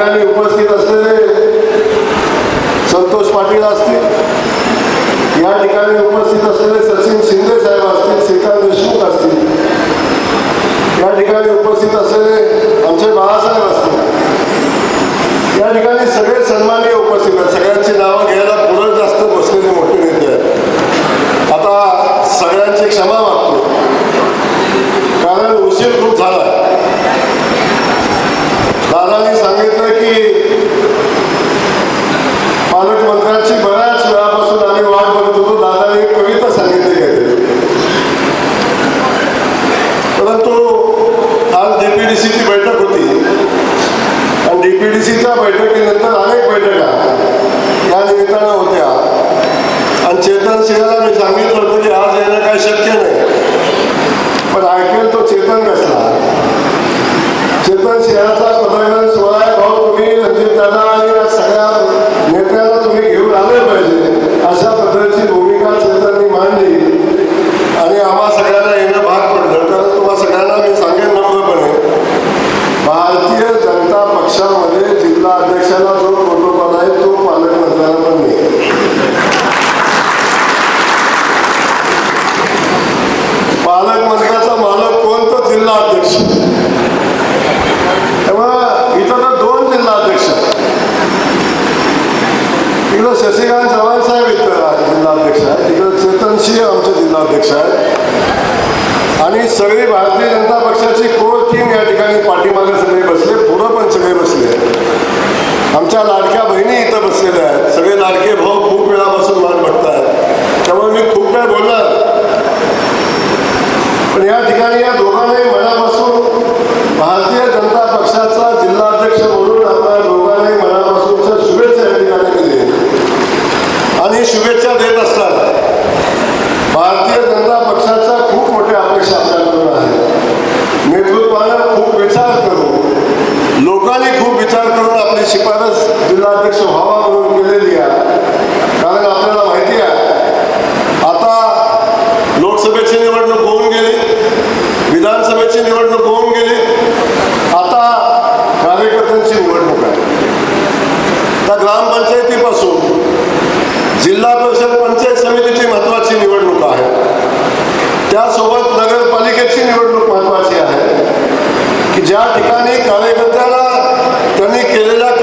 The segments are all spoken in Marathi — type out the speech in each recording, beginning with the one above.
ठिकाणी उपस्थित असलेले संतोष पाटील असतील या ठिकाणी उपस्थित असलेले सचिन शिंदे साहेब असतील आणि सगळी भारतीय जनता पक्षाची कोर टीम या ठिकाणी पाठीमागे सगळे बसले पुढं पण सगळे बसले. आमच्या लाडक्या बहिणी इथं बसलेल्या आहेत. सगळे लाडके भाऊ खूप वेळापासून वाट बघतात त्यामुळे मी खूप वेळ बोलणार. पण या ठिकाणी या दोघांनाही मला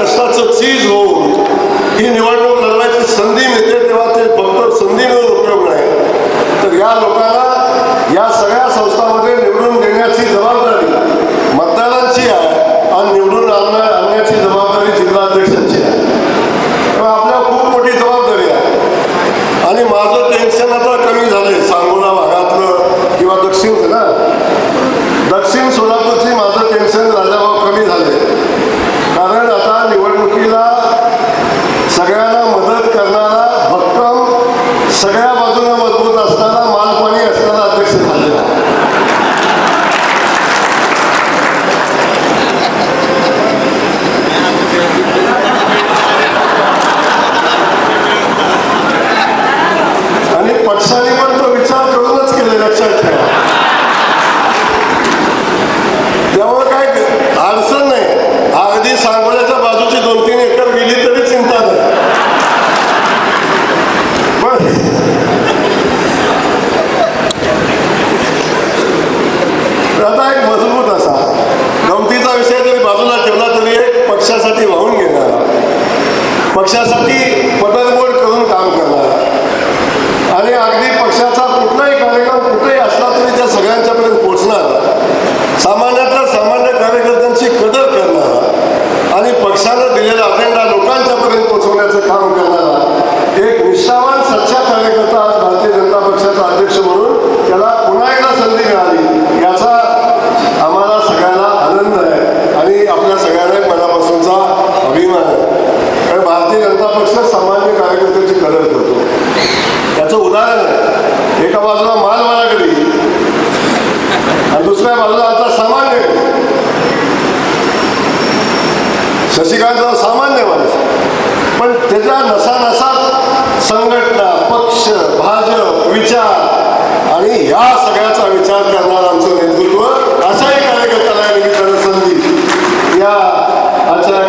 कष्टाचं चीज होऊन ही निवडणूक लढवायची संधी मिळते तेव्हा ते फक्त संधी मिळून उपयोग नाही. तर या लोकांना या सगळ्या संस्थांमध्ये निवडून देण्याची जबाबदारी मतदारांची आहे आणि निवडून आणण्याची जबाबदारी जिल्हा दादा एक मजबूत असा. गमतीचा विषय जरी बाजूला ठेवला तरी एक पक्षासाठी वाहून घेणार पक्षासाठी حتى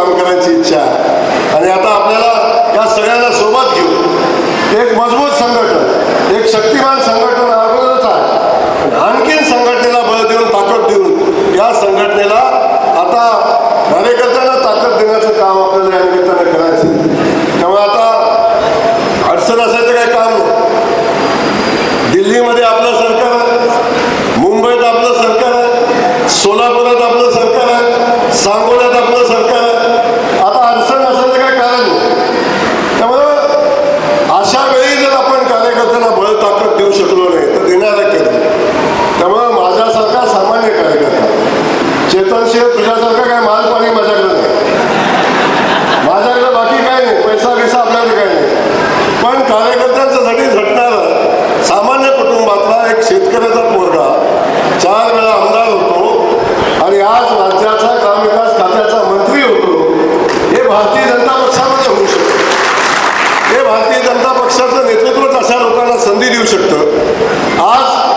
काम करायची इच्छा आहे आणि आता आपल्याला या सगळ्यांना सोबत घेऊन एक मजबूत संघटन एक शक्तिमान संघटन अगोदरच आहे पण आणखीन संघटनेला बळ देऊन ताकद देऊन या संघटनेला आता कार्यकर्त्यांना ताकद देण्याचं काम आपल्याला या निमित्तानं करायचं त्यामुळे आता अडचण असायचं काही काम नाही दिल्लीमध्ये आपलं सरकार आहे मुंबईत आपलं सरकार आहे सोलापुरात आपलं सरकार आहे सांगोल्यात आपलं सरकार आहे आता अडचण असायचं काही कारण नाही त्यामुळं अशा वेळी जर आपण कार्यकर्त्यांना बळ ताकद देऊ शकलो नाही तर देण्याला केलं त्यामुळं माझ्यासारखा सामान्य कार्यकर्ता चेतनशिव तुझ्यासारखा काय माल पाणी माझ्याकडे नाही माझ्याकडे बाकी काय नाही पैसा बिसा आपल्याकडे काय नाही पण कार्यकर्त्यांच्यासाठी झटणारा सामान्य कुटुंबातला एक शेतकऱ्याचा पोरगा चार वेळा आमदार होतो आणि आज राज्याचा ग्रामविकास खात्याचा मंत्री होतो हे भारतीय जनता पक्षामध्ये होऊ शकतं हे भारतीय जनता पक्षाचं नेतृत्वच अशा लोकांना संधी देऊ शकतं. आज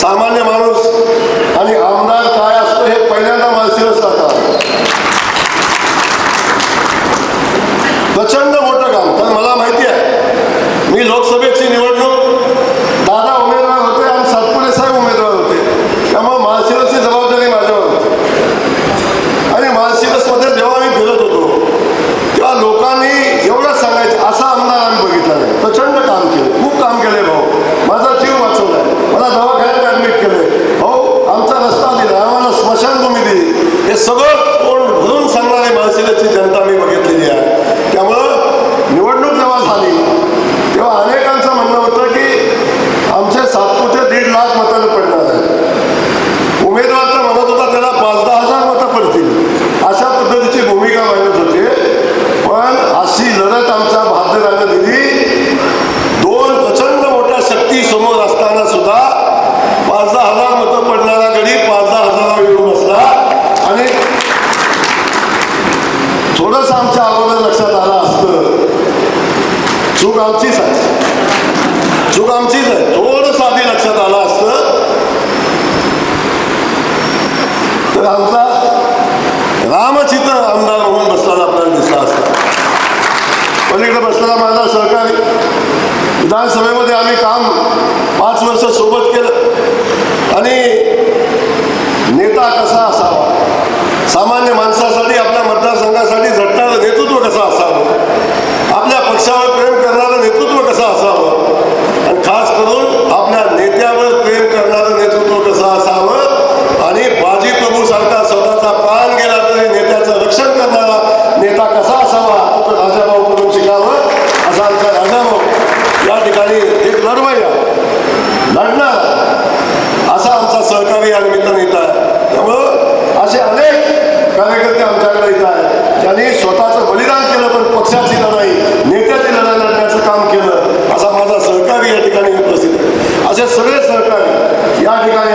啥玩意嘛？एवढंच आमच्या आम्हाला लक्षात आलं असतं. चूक आमचीच आहे. चूक आमचीच आहे. थोडस आधी लक्षात आलं असतं. तर आमचा रामचित्र आमदार म्हणून बसलेला आपल्याला दिसला असत. पलीकडे बसलेला माझा सहकारी. विधानसभेमध्ये आम्ही काम पाच वर्ष सोबत केलं. आणि नेता कसा असावा? सामान्य माणसासाठी आपला आमचे सगळे सहकारी या ठिकाणी